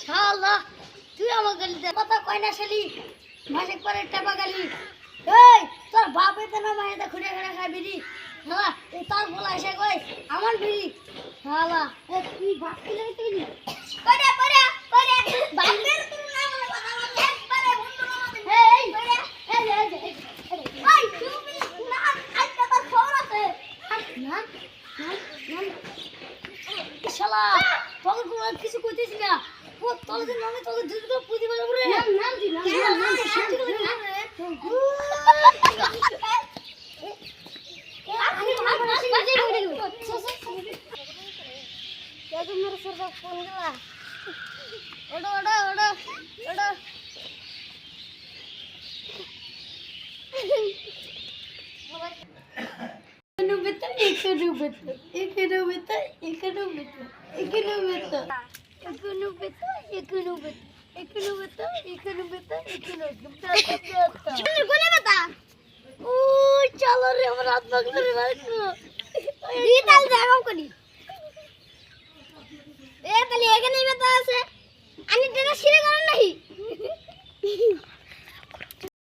শালা, তুই আমার গালি দে কথা না শালি পরে টাকা গালি। এই, তোর বাপে তো না মায়ের খুঁড়ে খুঁড়ে খায় বিড়ি হ্যাঁ এই তোর বলা এসে কই আমার বিড়ি। শালা তুই বাপ কি লাগে তুই করে করে বাপের তোর না বলে কথা বল একবারে বন্ধু আমাদের এই করে এই এই এই এই তুমি না আজকে তো খবর আছে না না না শালা তোকে কোনো কিছু কইতেছি না তোর যে নামে তোকে দুটো পুঁজি বলে বলে নাম নাম দি নাম নাম সত্যি করে নাম রে আমি ভাগ না সিজে করে দেব কে তোমার সরকার ফোন দিলা ওড়ো ওড়ো ওড়ো ওড়ো বেতা এখানে বেতা এখানে বেতা এখানে বেতা এখানে বেতা এখানে বেতা এখানে বেতা এখানে বেতা এখানে বেতা এখানে বেতা ও চলো রে আমার হাত পাগলা রে রাখো দি তাল দেখাও করি। এ তাহলে